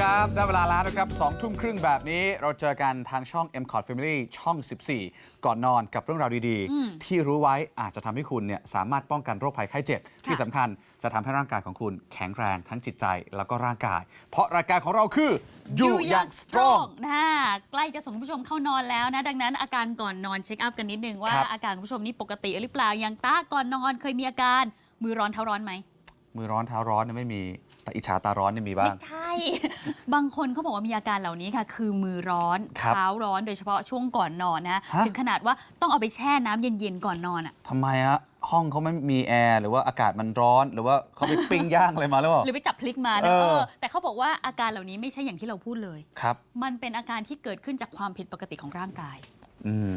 ครับ ได้เวลาแล้วนะครับสองทุ่มครึ่งแบบนี้ เราเจอกันทางช่อง m c o t Family ช่อง 14 ก่อนนอนกับเรื่องราวดีๆ ที่รู้ไว้อาจจะทำให้คุณเนี่ยสามารถป้องกันโรคภัยไข้เจ็บ ที่สำคัญจะทำให้ร่างกายของคุณแข็งแรงทั้งจิตใจแล้วก็ร่างกาย เพราะรายการของเราคือ You Young Strong นะใกล้จะส่งคุณผู้ชมเข้านอนแล้วนะ ดังนั้นอาการก่อนนอนเช็คอัพกันนิดนึงว่าครับ อาการคุณผู้ชมนี่ปกติหรือเปล่าอย่างตาก่อนนอนเคยมีอาการมือร้อนเท้าร้อนไหม มือร้อนเท้าร้อนเนี่ยไม่มี แต่อิจฉาตาร้อนเนี่ยมีบ้าง ไม่ใช่ บางคนเขาบอกว่ามีอาการเหล่านี้ค่ะ คือมือร้อนครับเท้าร้อนโดยเฉพาะช่วงก่อนนอนนะฮะ ถึงขนาดว่าต้องเอาไปแช่น้ำเย็นๆก่อนนอนอะ ทำไมฮะห้องเขาไม่มีแอร์หรือว่าอากาศมันร้อน หรือว่าเขาไปปิ้งย่างอะไรมาหรือเปล่า หรือไปจับพลิกมานะเออ เออ แต่เขาบอกว่าอาการเหล่านี้ไม่ใช่อย่างที่เราพูดเลย ครับ มันเป็นอาการที่เกิดขึ้นจากความผิดปกติของร่างกาย อืม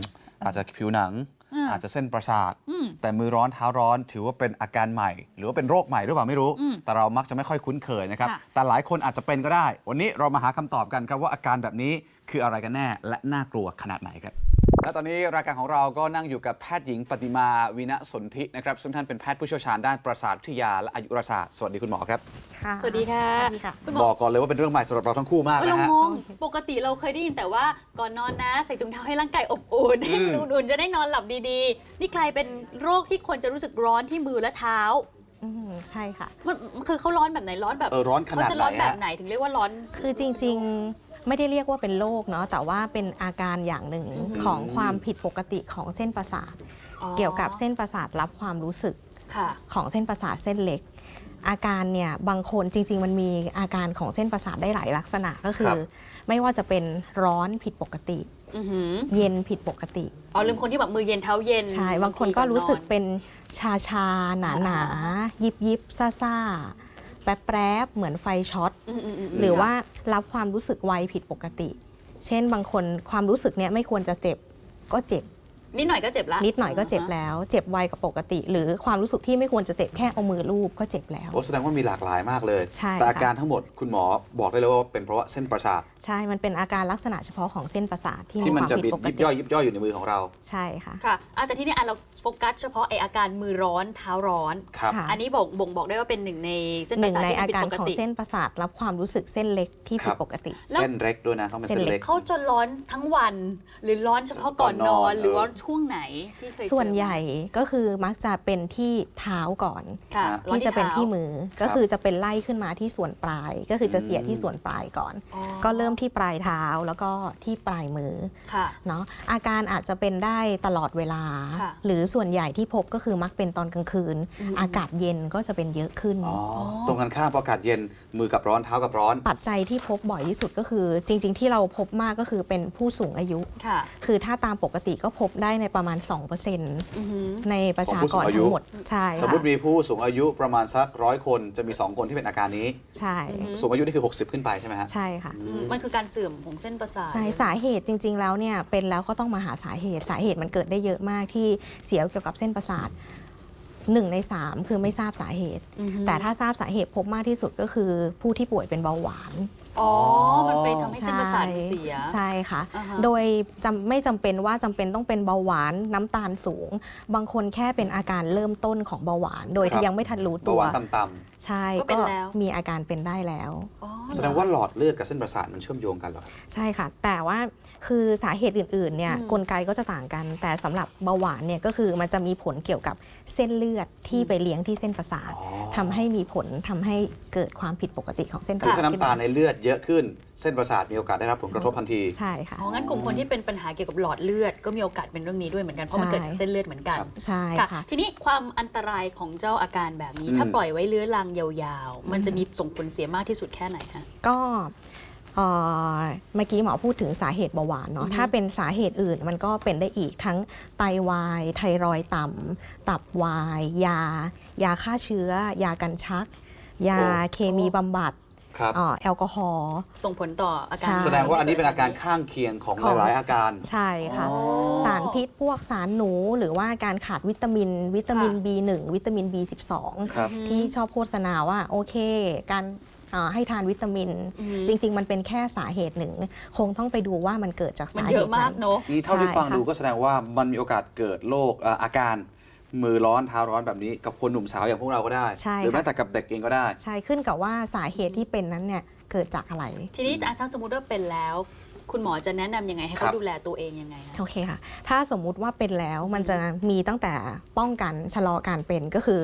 อาจจะผิวหนังอืมอาจจะเส้นประสาทอืมแต่มือร้อนเท้าร้อนถือว่าเป็นอาการใหม่ หรือว่าเป็นโรคใหม่หรือเปล่าไม่รู้อืมแต่เรามักจะไม่ค่อยคุ้นเคยนะครับค่ะแต่หลายคนอาจจะเป็นก็ได้ วันนี้เรามาหาคำตอบกันครับว่าอาการแบบนี้คืออะไรกันแน่ และน่ากลัวขนาดไหนครับ และตอนนี้รายการของเราก็นั่งอยู่กับแพทย์หญิงปฏิมาวินะสนธินะครับ ซึ่งท่านเป็นแพทย์ผู้เชี่ยวชาญด้านประสาทวิทยาและอายุรศาสตร์ สวัสดีคุณหมอครับ ค่ะสวัสดีค่ะสวัสดีค่ะ คุณหมบออกก่อนเลยว่าเป็นเรื่องใหม่สำหรับเราทั้งคู่มากเออนะเราฮะ งงปกติเราเคยได้ยินแต่ว่าก่อนนอนนะ ใส่ถุงเท้าให้ร่างกายอบอุ่นให้มันอุ่นๆจะได้นอนหลับดีๆ นี่กลายเป็นโรคที่คนจะรู้สึกร้อนที่มือและเท้า อืมใช่ค่ะ มันคือเขาร้อนแบบไหนร้อนแบบเออร้อนขนาดเขาจะร้อนไหนแบฮะบไหนถึงเรียกว่าร้อน คือจริงๆ ไม่ได้เรียกว่าเป็นโรคเนาะแต่ว่าเป็นอาการอย่างหนึ่งอือหือของความผิดปกติของเส้นประสาทอ๋อเกี่ยวกับเส้นประสาทรับความรู้สึกค่ะของเส้นประสาทเส้นเล็ก อาการเนี่ยบางคนจริง ๆ มันมีอาการของเส้นประสาทได้หลายลักษณะก็คืครัอบไม่ว่าจะเป็นร้อนผิดปกติอือหือเย็นผิดปกติอ๋อลืมคนที่แบบมือเย็นเท้าเย็น ใช่ บางคนก็รู้สึกเป็นชาชาหนาหนาอ่ายิบยิบซ่าซ่า แป๊บแป๊บเหมือนไฟช็อตอืมอืมมหรือว่ารับความรู้สึกไวผิดปกติ เช่นบางคนความรู้สึกเนี้ยไม่ควรจะเจ็บก็เจ็บ นิดหน่อยก็เจ็บละนิดหน่อยก็เจ็บแล้ว เจ็บไวกว่าปกติ หรือความรู้สึกที่ไม่ควรจะเจ็บแค่เอามือลูบก็เจ็บแล้ว โอ้แสดงว่ามีหลากหลายมากเลย ใช่แต่อาค่ะการทั้งหมดคุณหมอบอกได้เลยว่าเป็นเพราะว่าเส้นประสาท ใช่ มันเป็นอาการลักษณะเฉพาะของเส้นประสาทที่มีที่มันความจะผิดบิดปกยิบติย่อยยิบย่อยอยู่ในมือของเรา ใช่ค่ะ ค่ะอะแต่ที่นี่อะเราโฟกัสเฉพาะไออาการมือร้อนเท้าร้อน ครับ ค่ะ อันนี้บอกบ่งบอกได้ว่าเป็นหนึ่งในเส้นหประนึ่งสาทในที่อาผิดการปกของติเส้นประสาทรับความรู้สึกเส้นเล็กที่ครัผิดบปกติแล้วเส้นเล็กด้วยนะต้องเป็นเส้เส้นนเล็เล็กกเขาจะร้อนทั้งวัน หรือร้อนเฉพาะก่อนนก่ออนนนอน หรือเออร้อนช่วงไหนที่เคยเจอส่วนใหญ่ก็คือมักจะเป็นที่เท้าก่อน ค่ะร้อนที่จะเป็นที่ท้ามือก็คือจะเป็นไล่ขึ้นมาที่ส่วนปลาย ก็คือจะเสียที่ส่วนปลายก่อน อ๋อก็เริ่มที่ปลายเท้าแล้วก็ที่ปลายมือค่ะ เนาะอาการอาจจะเป็นได้ตลอดเวลา ค่ะหรือส่วนใหญ่ที่พบก็คือมักเป็นตอนกลางคืน อืม อากาศเย็นก็จะเป็นเยอะขึ้น อ๋อตรงกันข้ามพออากาศเย็นมือกับร้อนเท้ากับร้อน ปัจจัยที่พบบ่อยที่สุดก็คือ จริง ๆ ที่เราพบมากก็คือเป็นผู้สูงอายุ ค่ะ คือถ้าตามปกติก็พบได้ในประมาณ2%อือหือในประชาของผู้กสูรงอายุทั้งหมดใช่สมมติมีผู้สูงอายุประมาณสักร้อยคนจะมี 2 คนที่เป็นอาการนี้ ใช่อืมสูงอายุนี่คือ 60 ขึ้นไปใช่ไหมฮะใช่ค่ะอืมมันคือการเสื่อมของเส้นประสาทใช่สาเหตุจริง ๆ แล้วเนี่ยเป็นแล้วก็ต้องมาหาสาเหตุสาเหตุมันเกิดได้เยอะมากที่เสียเกี่ยวกับเส้นประสาทหนึ่งในสามคือไม่ทราบสาเหตุอือหือแต่ถ้าทราบสาเหตุพบมากที่สุดก็คือผู้ที่ป่วยเป็นเบาหวาน อ๋อ มันไปทำให้เส้นประสาทมันเสีย ใช่ค่ะ อ่าฮะ โดยจำไม่จำเป็นว่าจำเป็นต้องเป็นเบาหวานน้ำตาลสูง บางคนแค่เป็นอาการเริ่มต้นของเบาหวาน โดยครัที่บยังไม่ทันรู้เบาตัวหวานต่ำ ใช่ก็เป็นแล้ว มีอาการเป็นได้แล้ว อ๋อๆแสดงว่าหลอดเลือดกับเส้นประสาทมันเชื่อมโยงกันเหรอใช่ค่ะ แต่ว่าคือสาเหตุอื่นๆเนี่ยอืมกลไกก็จะต่างกัน แต่สำหรับเบาหวานเนี่ยก็คือมันจะมีผลเกี่ยวกับเส้นเลือดที่ไปเลี้ยงที่เส้นประสาทอ๋อ ทำให้มีผลทำให้เกิดความผิดปกติของเส้นประคือสาทถ้าน้ำตาลในขึ้มเลือดเยอะขึ้น เส้นประสาทมีโอกาสได้รับผลกระทบทันที ใช่ค่ะ อ๋องั้นกลุ่มคนที่เป็นปัญหาเกี่ยวกับหลอดเลือด ก็มีโอกาสเป็นเรื่องนี้ด้วยเหมือนกันเพราะมันใช่เกิดจากเส้นเลือดเหมือนกัน ครับ ใช่ค่ะค่ะ ทีนี้ความอันตรายของเจ้าอาการแบบนี้ อืม ถ้าปล่อยไว้เลื้อรังยาวๆ มันจะมีส่งผลเสียมากที่สุดแค่ไหนคะก็เอ่อเมื่อกี้หมอพูดถึงสาเหตุเบาหวานอือเนาะฮึถ้าเป็นสาเหตุอื่นมันก็เป็นได้อีกทั้งไตวาย ไทรอยด์ต่ำตับวาย ยา ยาฆ่าเชื้อ ยากันชัก ยาโอ้เคมีบำบัด ครับเอ่อแอลกอฮอล์ ส่งผลต่ออาการ ใช่ แสดงว่าอันนี้เป็นอาการข้างเคียงของของ หลายๆอาการ ใช่ค่ะ อ๋อ สารพิษพวกสารหนูหรือว่าการขาดวิตามิน วิตามิน B1 วิตามิน B12 ครับที่ชอบโฆษณาว่าโอเค การเอ่อให้ทานวิตามิน อืม จริง ๆ มันเป็นแค่สาเหตุหนึ่ง คงต้องไปดูว่ามันเกิดจากมันสาเยเหอะตุมานั้กน เนอะ นี่เท่าที่ใช่ฟังค่ะ ดูก็แสดงว่ามันมีโอกาสเกิดโรคเอ่ออาการ มือร้อนเท้าร้อนแบบนี้กับคนหนุ่มสาวอย่างพวกเราก็ได้ ใช่หรือแม้ค่ะ แต่กับเด็กเองก็ได้ ใช่ขึ้นกับว่าสาเหตุที่เป็นนั้นเนี่ยเกิดจากอะไร ทีนี้อาจารย์สมมติว่าเป็นแล้ว คุณหมอจะแนะนำยังไงให้คเขารับดูแลตัวเองยังไงคะ โอเคค่ะ ถ้าสมมุติว่าเป็นแล้วมันจะมีตั้งแต่ป้องกันชะลอการเป็นก็คือ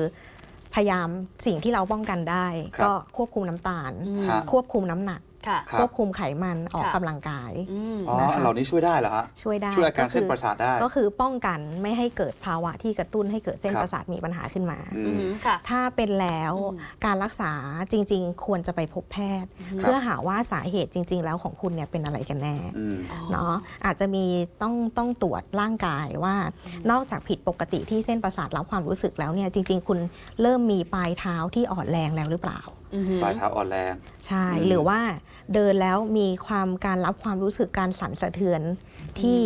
พยายามสิ่งที่เราป้องกันได้ ครับก็ควบคุมน้ำตาล อืมฮะควบคุมน้ำหนัก ค่ะครับควบคุมไขมันออกค่ะกำลังกาย อืม อ๋อนะคะ เหล่านี้ช่วยได้เหรอฮะ ช่วยได้ช่วยอาการเส้นคืประสาทได้ ก็คือป้องกันไม่ให้เกิดภาวะที่กระตุ้นให้เกิดเส้นครับ ประสาทมีปัญหาขึ้นมา อือืม มค่ะ ถ้าเป็นแล้วอืม การรักษาจริง ๆ ควรจะไปพบแพทย์ เพื่อหาว่าสาเหตุจริง ๆ แล้วของคุณเนี่ยเป็นอะไรกันแน่ อืม เนาะอาจจะมีต้องต้องตรวจร่างกายว่า นอกจากผิดปกติที่เส้นประสาทรับความรู้สึกแล้วเนี่ยจริง ๆ คุณเริ่มมีปลายเท้าที่อ่อนแรงแล้วหรือเปล่าอือหือปลายเท้าอ่อนแรง ใช่อืมหรือว่าเดินแล้วมีความการรับความรู้สึกการสั่นสะเทือนที่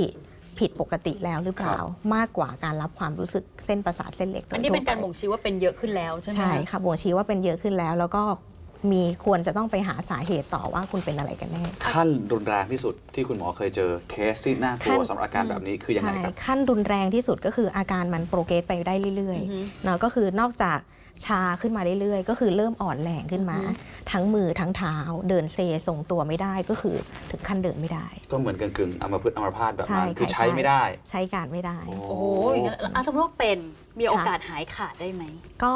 ผิดปกติแล้วหรือเปล่า มากกว่าการรับความรู้สึกเส้นประสาทเส้นเล็กโดยอันนี้เป็นการทั่วบ่งชี้ว่าเป็นเยอะขึ้นแล้วใช่ไหมใช่ค่ะบ่งชี้ว่าเป็นเยอะขึ้นแล้ว แล้วก็มีควรจะต้องไปหาสาเหตุต่อว่าคุณเป็นอะไรกันแน่ขั้นรุนแรงที่สุดที่คุณหมอเคยเจอเคสที่น่ากลัวขั้นสำหรับอาการแบบนี้คือยังไงใช่ครับขั้นรุนแรงที่สุดก็คืออาการมันโปรเกรสไปได้เรื่อยอือฮึๆเนาะก็คือนอกจาก ชาขึ้นมาเรื่อยๆ ก็คือเริ่มอ่อนแรงขึ้นมาอือฮึทั้งมือทั้งเท้าเดินเซทรงตัวไม่ได้ก็คือถึงขั้นเดินไม่ได้ ก็เหมือนกันกึ่งๆอัมพฤกษ์อัมพาตแบบใช่นั้นคือคล้ายๆใช้ไม่ได้ ใช้การไม่ได้ โอ้โอ้โหอย่างนั้นอะสมมติว่าเป็นมีโอกาสหายขาดได้ไหม ก็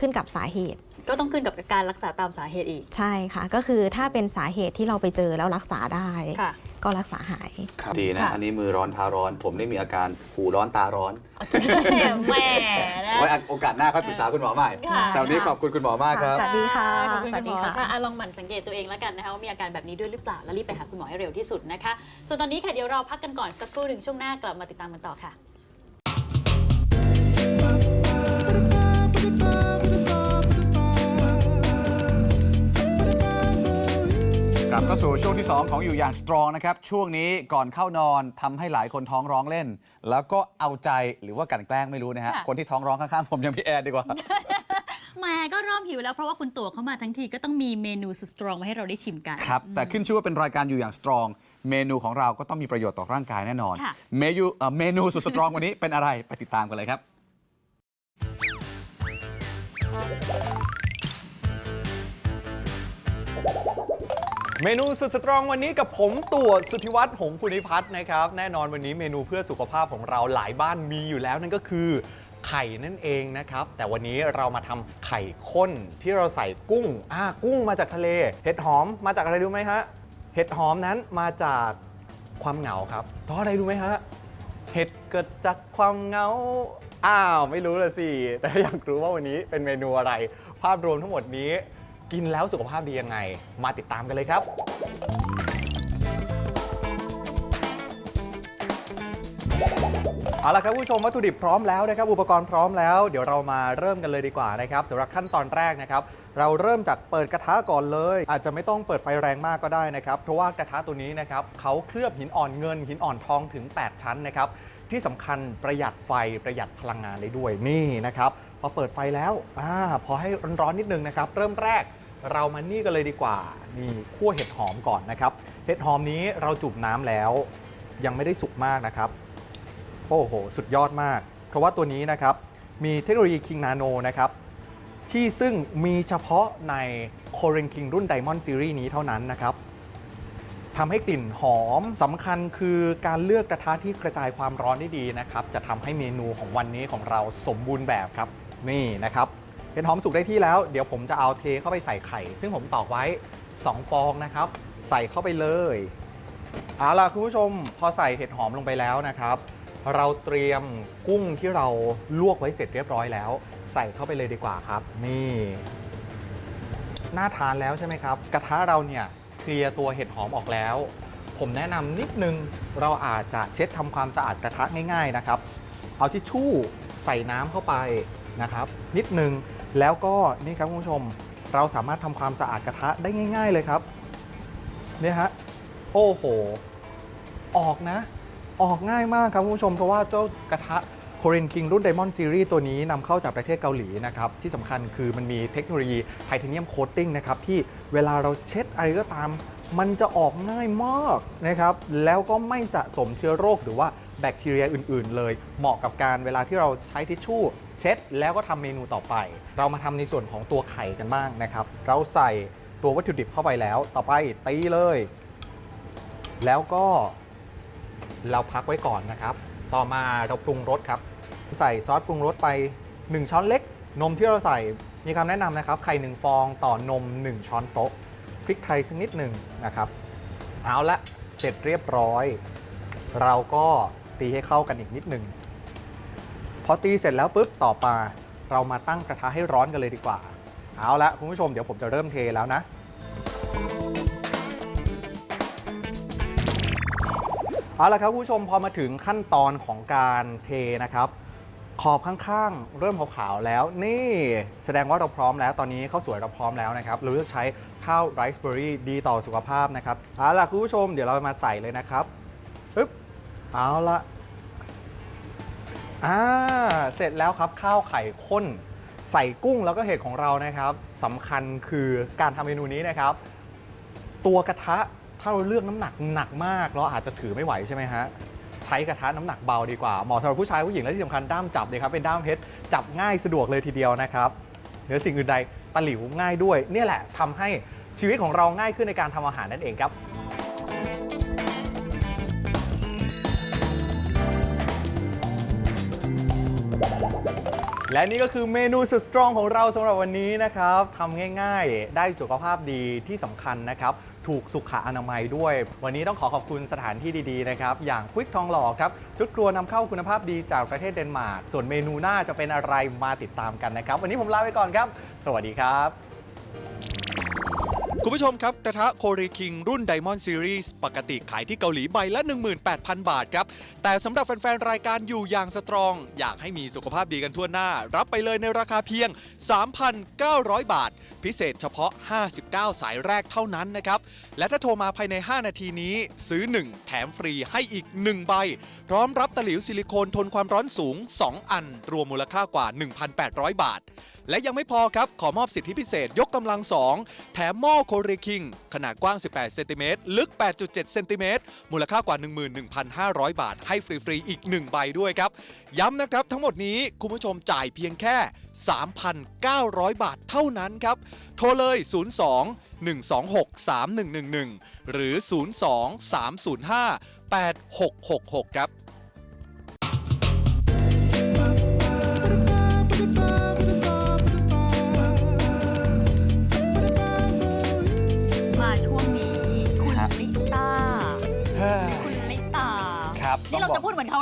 ขึ้นกับสาเหตุ ก็ต้องขึ้นกับการรักษาตามสาเหตุอีก ใช่ค่ะ ก็คือถ้าเป็นสาเหตุที่เราไปเจอแล้วรักษาได้ค่ะ ก็รักษาหาย ครับดีนะ ค่ะ อันนี้มือร้อนเท้าร้อน ผมได้มีอาการหูร้อนตาร้อน แหม่นะ ไว้โอกาสหน้าค่อยปรึกษาคุณหมอใหม่ ค่ะ แต่วันนี้ขอบคุณคุณหมอมากครับ สวัสดีค่ะขอบคุณคุณหมอสวัสดีค่ะ ค่ะอะลองหมั่นสังเกตตัวเองแล้วกันนะคะว่ามีอาการแบบนี้ด้วยหรือเปล่า แล้วรีบไปหาคุณหมอให้เร็วที่สุดนะคะ ส่วนตอนนี้ค่ะเดี๋ยวเราพักกันก่อนสักครู่หนึ่งช่วงหน้ากลับมาติดตามกันต่อค่ะ กลับเข้าสู่ช่วงที่ 2 ของอยู่อย่างสตรองนะครับ ช่วงนี้ก่อนเข้านอนทำให้หลายคนท้องร้องเล่น แล้วก็เอาใจหรือว่ากลันแกล้งไม่รู้นะฮะค่ะคนที่ท้องร้องข้างๆ ผมยังพี่แอดดีกว่าแหม่ก็เริ่มหิวแล้วเพราะว่าคุณตั๋วเข้ามาทั้งทีก็ต้องมีเมนูสุดสตรองมาให้เราได้ชิมกัน ครับ แต่ขึ้นชื่อว่าเป็นรายการอยู่อย่างสตรอง เมนูของเราก็ต้องมีประโยชน์ต่อร่างกายแน่นอนค่ะเมนูเอ่อเมนูสุดสตรองวันนี้เป็นอะไรไปติดตามกันเลยครับ เมนูสุดสตรองวันนี้กับผมตัวสุทธิวัฒน์หงส์ภูนิพัฒน์นะครับ แน่นอนวันนี้เมนูเพื่อสุขภาพของเราหลายบ้านมีอยู่แล้วนั่นก็คือไข่นั่นเองนะครับ แต่วันนี้เรามาทำไข่ข้นที่เราใส่กุ้งอ่ากุ้งมาจากทะเล เห็ดหอมมาจากอะไรรู้ไหมฮะ เห็ดหอมนั้นมาจากความเหงาครับเพราะอะไรรู้ไหมฮะ เห็ดเกิดจากความเหงา อ้าว ไม่รู้ละสิ แต่อยากรู้ว่าวันนี้เป็นเมนูอะไร ภาพรวมทั้งหมดนี้ กินแล้วสุขภาพดียังไง มาติดตามกันเลยครับ เอาละครับผู้ชมวัตถุดิบพร้อมแล้วนะครับ อุปกรณ์พร้อมแล้ว เดี๋ยวเรามาเริ่มกันเลยดีกว่านะครับสำหรับขั้นตอนแรกนะครับ เราเริ่มจากเปิดกระทะก่อนเลย อาจจะไม่ต้องเปิดไฟแรงมากก็ได้นะครับ เพราะว่ากระทะตัวนี้นะครับเขาเคลือบหินอ่อนเงิน หินอ่อนทองถึง 8 ชั้นนะครับที่สำคัญประหยัดไฟประหยัดพลังงานได้ด้วยนี่นะครับ อเปิดไฟแล้วอาพอให้ร้อนๆนิดนึงนะครับ เริ่มแรกเรามานี่กันเลยดีกว่า นี่คั่วเห็ดหอมก่อนนะครับ เห็ดหอมนี้เราจุ่มน้ำแล้ว ยังไม่ได้สุกมากนะครับ โอ้โห สุดยอดมาก เพราะว่าตัวนี้นะครับ มีเทคโนโลยี King Nano นะครับ ที่ซึ่งมีเฉพาะใน c o r e n King รุ่น Diamond Series นี้เท่านั้นนะครับทำให้กลิ่นหอมสำคัญคือการเลือกกระทะที่กระจายความร้อนได้ดีนะครับ จะทำให้เมนูของวันนี้ของเราสมบูรณ์แบบครับ นี่นะครับเห็ดหอมสุกได้ที่แล้ว เดี๋ยวผมจะเอาเทเข้าไปใส่ไข่ ซึ่งผมตอกไว้ 2 ฟองนะครับ ใส่เข้าไปเลยเอาล่ะคุณผู้ชมพอใส่เห็ดหอมลงไปแล้วนะครับ เราเตรียมกุ้งที่เราลวกไว้เสร็จเรียบร้อยแล้ว ใส่เข้าไปเลยดีกว่าครับ นี่น่าทานแล้วใช่ไหมครับ กระทะเราเนี่ยเคลียร์ตัวเห็ดหอมออกแล้ว ผมแนะนำนิดนึงเราอาจจะเช็ดทำความสะอาดกระทะง่าย ๆนะครับ เอาทิชชู่ใส่น้ำเข้าไป นะครับนิดนึงแล้วก็นี่ครับคุณผู้ชมเราสามารถทำความสะอาดกระทะได้ง่าย ๆ เลยครับเนี่ยฮะโอ้โห ออกนะ ออกง่ายมากครับคุณผู้ชมเพราะว่าเจ้ากระทะ Korean King รุ่น Diamond Series ตัวนี้นำเข้าจากประเทศเกาหลีนะครับ ที่สำคัญคือมันมีเทคโนโลยีไทเทเนียมโคตติ้งนะครับ ที่เวลาเราเช็ดอะไรก็ตาม มันจะออกง่ายมากนะครับ แล้วก็ไม่สะสมเชื้อโรคหรือว่า แบคทีเรียอื่น ๆ เลย เหมาะกับการเวลาที่เราใช้ทิชชู่เช็ดแล้วก็ทำเมนูต่อไป เรามาทำในส่วนของตัวไข่กันบ้างนะครับ เราใส่ตัววัตถุดิบเข้าไปแล้ว ต่อไปตีเลย แล้วก็เราพักไว้ก่อนนะครับ ต่อมาเราปรุงรสครับ ใส่ซอสปรุงรสไป 1 ช้อนเล็ก นมที่เราใส่มีคำแนะนำนะครับ ไข่1ฟองต่อนม 1 ช้อนโต๊ะ พริกไทยสักนิดหนึ่งนะครับ เอาละ เสร็จเรียบร้อย เราก็ ตีให้เข้ากันอีกนิดหนึ่งพอตีเสร็จแล้วปุ๊บต่อมาเรามาตั้งกระทะให้ร้อนกันเลยดีกว่า เอาละคุณผู้ชมเดี๋ยวผมจะเริ่มเทแล้วนะ เอาละครับคุณผู้ชมพอมาถึงขั้นตอนของการเทนะครับ ขอบข้างๆ เริ่มขาวๆแล้ว นี่แสดงว่าเราพร้อมแล้วตอนนี้ข้าวสวยเราพร้อมแล้วนะครับ เราเลือกใช้ข้าวไรซ์เบอร์รี่ดีต่อสุขภาพนะครับ เอาล่ะคุณผู้ชมเดี๋ยวเรามาใส่เลยนะครับปึ๊บ เอาละอ่าเสร็จแล้วครับข้าวไข่ข้น ใส่กุ้งแล้วก็เห็ดของเรานะครับสำคัญคือการทำเมนูนี้นะครับ ตัวกระทะถ้าเราเลือกน้ำหนักหนักมาก เราอาจจะถือไม่ไหวใช่ไหมฮะใช้กระทะน้ำหนักเบาดีกว่าเหมาะสำหรับผู้ชายผู้หญิงและที่สำคัญด้ามจับเลยครับเป็นด้ามเพชรจับง่ายสะดวกเลยทีเดียวนะครับเหนือสิ่งอื่นใดตะหลิวง่ายด้วย เนี่ยแหละทำให้ชีวิตของเราง่ายขึ้นในการทำอาหารนั่นเองครับ และนี่ก็คือเมนูสุดสตรองของเราสำหรับวันนี้นะครับทำง่ายๆ ได้สุขภาพดีที่สำคัญนะครับ ถูกสุขอนามัยด้วย วันนี้ต้องขอขอบคุณสถานที่ดีๆนะครับ อย่างควิกทองหล่อครับ ชุดครัวนำเข้าคุณภาพดีจากประเทศเดนมาร์กส่วนเมนูหน้าจะเป็นอะไรมาติดตามกันนะครับ วันนี้ผมลาไปก่อนครับ สวัสดีครับ คุณผู้ชมครับ กระทะโค r รคิงรุ่น Diamond Series ปกติขายที่เกาหลีใบละ 18,000 บาทครับ แต่สำหรับแฟน ๆ รายการอยู่อย่างสตรอง อยากให้มีสุขภาพดีกันทั่วหน้า รับไปเลยในราคาเพียง 3,900 บาท พิเศษเฉพาะ 59 สายแรกเท่านั้นนะครับ และถ้าโทรมาภายใน 5 นาทีนี้ ซื้อ 1 แถมฟรีให้อีก 1 ใบ พร้อมรับตะหลิวซิลิโคนทนความร้อนสูง 2 อัน รวมมูลค่ากว่า 1,800 บาท และยังไม่พอครับขอมอบสิทธิพิเศษยกกำลัง2แถมหม้อโคเรคิงขนาดกว้าง 18 เซนติเมตร ลึก 8.7 เซนติเมตร มูลค่ากว่า 11,500 บาท ให้ฟรีๆ อีก 1 ใบด้วยครับ ย้ำนะครับทั้งหมดนี้คุณผู้ชมจ่ายเพียงแค่ 3,900 บาทเท่านั้นครับ โทรเลย 02 126 3111 หรือ 02 305 8666 ครับ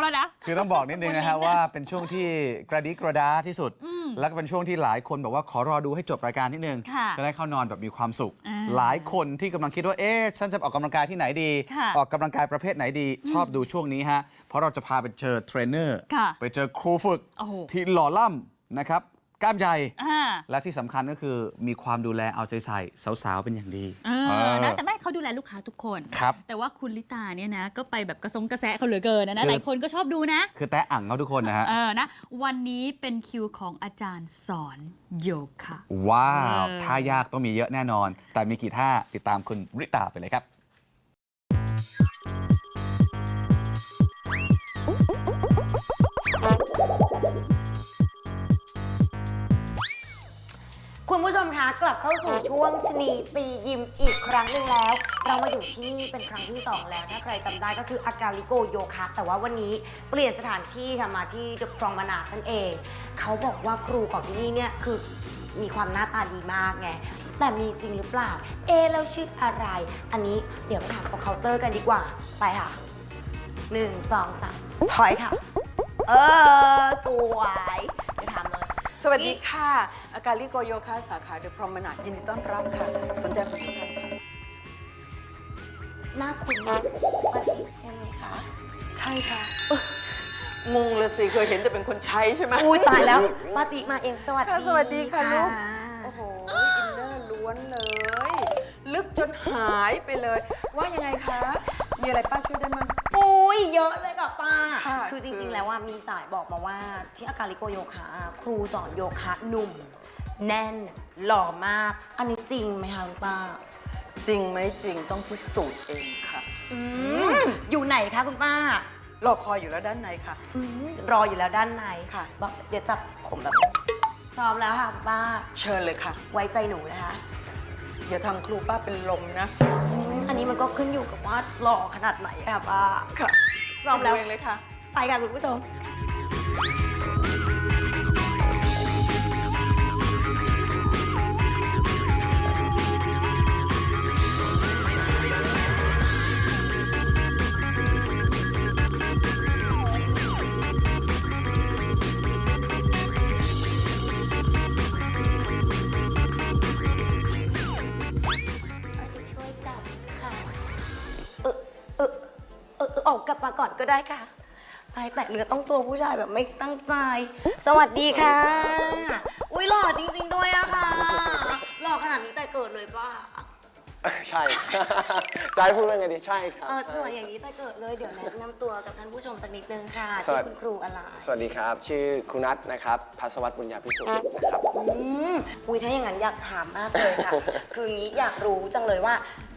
เราจะพูดเหมือนเขาแล้วนะ คือต้องบอกนิดนึงนะฮะคุณลินว่าเป็นช่วงที่กระดิกระดาที่สุด แล้วก็เป็นช่วงที่หลายคนบอกว่าขอรอดูให้จบรายการนิดนึง ค่ะจะได้เข้านอนแบบมีความสุข อ่าหลายคนที่กำลังคิดว่าเอ๊ะฉันจะออกกำลังกายที่ไหนดี ค่ะออกกำลังกายประเภทไหนดี ชอบดูช่วงนี้ฮะเพราะเราจะพาไปเจอเทรนเนอร์ค่ะไปเจอครูฝึกโอ้โห ที่หล่อล่ำนะครับ กล้ามใหญ่ อ่าและที่สำคัญก็คือมีความดูแลเอาใจใส่สาวๆเป็นอย่างดี เอเอออ นะแต่ไม่เขาดูแลลูกค้าทุกคน ครับ แต่ว่าคุณลิตาเนี่ยนะ ก็ไปแบบกระซงกระแสเขาเหลือเกินนะนะคือ หลายคนก็ชอบดูนะ คือแตะอ่างเขาทุกคนนะฮะ เออนะ วันนี้เป็นคิวของอาจารย์สอนโยคะ ว้าว เออ ท่ายากต้องมีเยอะแน่นอน แต่มีกี่ท่าติดตามคุณริตาไปเลยครับ คุณผู้ชมคะกลับเข้าสู่ช่วงชนีตียิมอีกครั้งหนึ่งแล้ว เรามาอยู่ที่นี่เป็นครั้งที่2แล้ว ถ้าใครจำได้ก็คืออากาลิโกโยคะแต่ว่าวันนี้เปลี่ยนสถานที่ค่ะมาที่เดอะพรองมานานั่นเอง เขาบอกว่าครูของที่นี่เนี่ยคือมีความหน้าตาดีมากไง แต่มีจริงหรือเปล่า เอะแล้วชื่ออะไร อันนี้เดี๋ยวไปถามกับเคาน์เตอร์กันดีกว่าไปค่ะหนึ่งสองสามถอยค่ะ เออสวยเดี๋ยวถามเลย สวัสดีค่ะ กาลิโกโยคะสาขาเดอะพรอมนาดยินดีต้อนรับค่ะ สนใจผลิตภัณฑ์ค่ะหน้าคุณปฏิใช่ไหมคะ ใช่ค่ะงงเลยสิเคยเห็นแต่เป็นคนใช้ใช่ไหมอุ้ยตายแล้วปฏิมาเองสวัสดีค่ะสวัสดีค่ะลูกค่ะโอ้โหอินเนอร์ล้วนเลย ลึกจนหายไปเลย ว่ายังไงคะ มีอะไรป้าช่วยได้มั้ง อุ้ยเยอะเลยกับป้า ค่ะคือจคืริงอๆแล้วว่ามีสายบอกมาว่าที่อาการิโกโยคะ ครูสอนโยคะหนุ่ม แน่น หล่อมาก อันนี้จริงไหมคะคุณป้า จริงไหมจริงต้องพิสูจน์เองค่ะ อืมอยู่ไหนคะคุณป้ารอคอยอยู่แล้วด้านในค่ะ อืมรออยู่แล้วด้านในค่ะ บอกเดี๋ยวจับผมแบบนี้พร้อมแล้วค่ะคุณป้า เชิญเลยค่ะไว้ใจหนูนะคะ อย่าทำครูป้าเป็นลมนะอันนี้มันก็ขึ้นอยู่กับว่าหล่อขนาดไหนค่ะป้า ค่ะพร้อมแล้ว ดูเองเลยค่ะ ไปค่ะคุณผู้ชมช่ กลับมาก่อนก็ได้ค่ะตายแต่เรือต้องตัวผู้ชายแบบไม่ตั้งใจ สวัสดีค่ะ อุ้ยหล่อจริง ๆ ด้วยอะค่ะ หล่อขนาดนี้แต่เกิดเลยป่ะใช่ จะให้พูดว่าไงดีใช่ครับ เออหล่ออย่างนี้แต่เกิดเลยเดี๋ยวแนะนำตัวกับท่านผู้ชมสักนิดนึงค่ะสชื่วัอสดี คุณครูอะไรสวัสดีครับ ชื่อครูนัทนะครับพัสวัตบุญญาพิสุทธิ์นะครับ อืมอุ้ยถ้าอย่างนั้นอยากถามมากเลยค่ะ คืองี้อยากรู้จังเลยว่า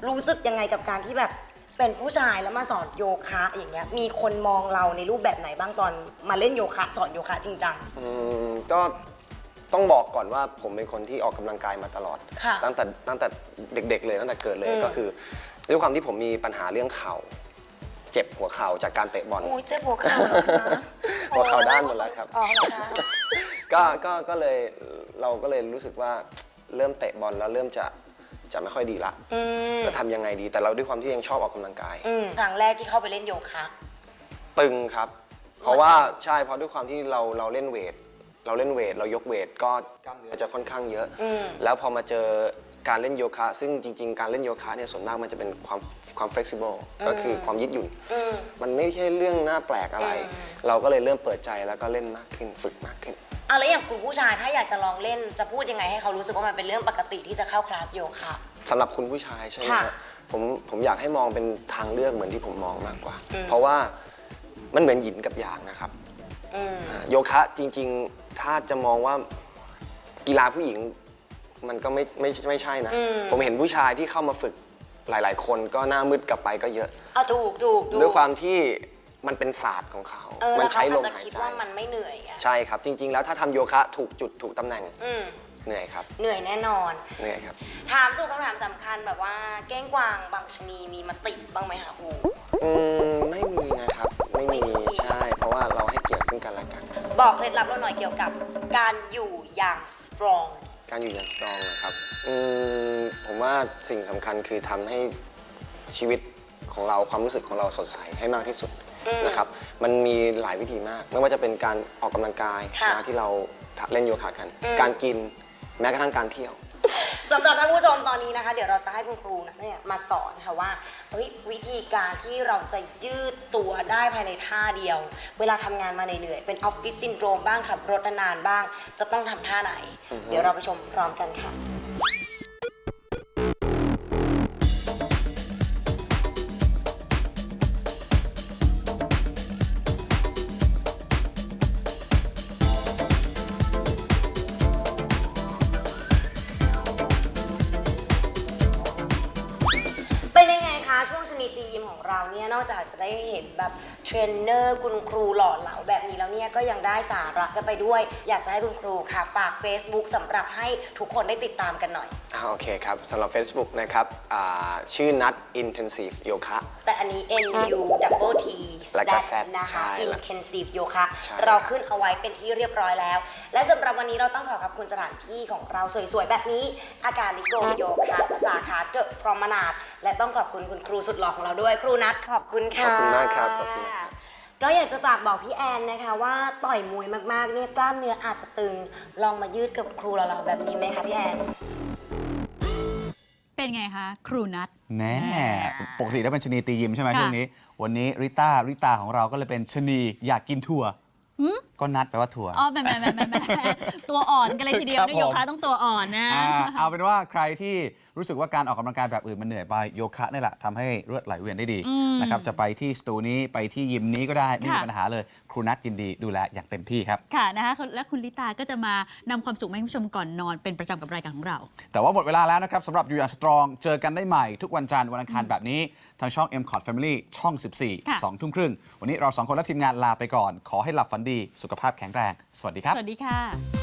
รู้สึกยังไงกับการที่แบบ เป็นผู้ชายแล้วมาสอนโยคะอย่างเงี้ยมีคนมองเราในรูปแบบไหนบ้างตอนมาเล่นโยคะสอนโยคะจริงจัง อืมก็ต้องบอกก่อนว่าผมเป็นคนที่ออกกำลังกายมาตลอด ค่ะตั้งแต่ตั้งแต่เด็กๆเลยตั้งแต่เกิดเลยอืม ก็คือด้วยความที่ผมมีปัญหาเรื่องเข่า เจ็บหัวเข่าจากการเตะบอล โอ้ยเจ็บหัวเข่าเหรอคะหัวเข่าด้านหมดแล้วครับ อ๋อเหรอคะก็ก็ก็เลยเราก็เลยรู้สึกว่าเริ่มเตะบอลแล้วเริ่มจะ จะไม่ค่อยดีละอืมจะทำยังไงดีแต่เราด้วยความที่ยังชอบออกกำลังกาย อืมครั้งแรกที่เข้าไปเล่นโยคะ ตึงครับ เพราะว่าใช่เพราะด้วยความที่เราเราเล่นเวท เราเล่นเวท เรายกเวทก็กล้ามเนื้อจะค่อนข้างเยอะ อืม แล้วพอมาเจอการเล่นโยคะ ซึ่งจริง ๆ การเล่นโยคะเนี่ยส่วนมากมันจะเป็นความความ flexible ก็คือความยืดหยุ่น อืม มันไม่ใช่เรื่องน่าแปลกอะไรอืมเราก็เลยเริ่มเปิดใจแล้วก็เล่นมากขึ้นฝึกมากขึ้น อะแล้วอย่างคุณผู้ชายถ้าอยากจะลองเล่นจะพูดยังไงให้เขารู้สึกว่ามันเป็นเรื่องปกติที่จะเข้าคลาสโยคะ สำหรับคุณผู้ชายใช่ไหมค่ะฮะผมผมอยากให้มองเป็นทางเลือกเหมือนที่ผมมองมากกว่า อืม เพราะว่ามันเหมือนหยินกับหยางนะครับอืม อ่าโยคะจริงๆ ถ้าจะมองว่ากีฬาผู้หญิงมันก็ไม่ไม่ไม่ใช่นะ อืม ผมเห็นผู้ชายที่เข้ามาฝึกหลาย ๆ คนก็หน้ามืดกลับไปก็เยอะอะถูกถูกถูก ด้วยความที่ มันเป็นศาสตร์ของเขา เออมัแล้วเขาใช้ลอาจมจะหายคิดใจ ว่ามันไม่เหนื่อยไงใช่ครับ จริง ๆ แล้วถ้าทำโยคะถูกจุดถูกตำแหน่งอืมเหนื่อยครับเหนื่อยแน่นอน เหนื่อยครับ ถามสู่คำถามสำคัญแบบว่าแก้งกวางบางชะนีมีมาติดบ้างไหมคะครูอืมไม่มีนะครับ ไม่มีใช่ เพราะว่าเราให้เกียรติซึ่งกันและกัน บอกเคล็ดลับเราหน่อยเกี่ยวกับ การอยู่อย่างสตรอง การอยู่อย่างสตรองนะครับอืมผมว่าสิ่งสำคัญคือทำให้ชีวิตของเราความรู้สึกของเราสดใสให้มากที่สุดอืม นะครับมันมีหลายวิธีมาก ไม่ว่าจะเป็นการออกกำลังกายค่ะนะที่เราเล่นโยคะกัน อืม การกินแม้กระทั่งการเที่ยว สำหรับท่านผู้ชมตอนนี้นะคะ เดี๋ยวเราจะให้คุณครูนะเนี่ยมาสอนค่ะว่าเฮ้ยวิธีการที่เราจะยืดตัวได้ภายในท่าเดียว เวลาทำงานมาเหนื่อยๆเป็นออฟฟิศซินโดรมบ้างขับรถนานๆบ้าง จะต้องทำท่าไหน เดี๋ยวเราไปชมพร้อมกันค่ะ เราเนี่ยนอกจากจะได้เห็นแบบเทรนเนอร์คุณครูหล่อเหลาแบบนี้แล้วเนี่ยก็ยังได้สาระกันไปด้วย อยากจะให้คุณครูค่ะ ฝาก Facebook สำหรับให้ทุกคนได้ติดตามกันหน่อย อ่าโอเคครับสำหรับ Facebook นะครับอ่าชื่อนัด Intensive Yoga แต่อันนี้ N U double T แล้วก็ Z นะคะ ใช่แล้ว intensive yoga ใช่ เราขึ้นเอาไว้เป็นที่เรียบร้อยแล้ว และสำหรับวันนี้เราต้องขอขอบคุณสถานที่ของเราสวยๆ แบบนี้ อากาลิโกโยคะสาขาเดอะพรอมนาดและต้องขอบคุณคุณครูสุดหล่อของเราด้วยครูนัทขอบคุณขค่ะอบคุณมากครับขอบคุณมากครับก็อยากจะฝากบอกพี่แอนนะคะ ว่าต่อยมวยมากๆเนี่ยกล้ามเนื้ออาจจะตึงลองมายืดกับครูเราๆแบบนี้ไหมคะพี่แอน เป็นไงคะ ครูนัท แน่ปกติถ้าเป็นชะนีตียิมใช่ไหมค่ะ ช่วงนี้ วันนี้ริต้าริตาของเราก็เลยเป็นชะนีอยากกินถั่วก็นัดแปลว่าถั่ว อ๋อแหม่แหม่แหม่แหม่แหม่ตัวอ่อนกันเลยทีเดียวครับนะโยผมคะต้องตัวอ่อนนะอ่าเอาเป็นว่าใครที่ รู้สึกว่าการออกกำลังกายแบบอื่นมันเหนื่อยไปโยคะนี่แหละทำให้เลือดไหลเวียนได้ดีอืมนะครับจะไปที่สตูนี้ไปที่ยิมนี้ก็ได้ไม่มีค่ะปัญหาเลยคครูนัทยินดีดูแลอย่างเต็มที่ครับค่ะนะคะและคุณลิตาก็จะมานำความสุขมาให้คุณผู้ชมก่อนนอนเป็นประจำกับรายการของเรา แต่ว่าหมดเวลาแล้วนะครับสำหรับยู r สตรองเจอกันได้ใหม่ทุกวันจันทร์วันอังคารแบบนี้ทางช่อง m c o t Family ช่องค่ะ14 2ทุ่มครึ่งวันนี้เราสองคนและทีมงานลาไปก่อน ขอให้หลับฝันดีสุขภาพแข็งแรง สวัสดีครับ สวัสดีค่ะ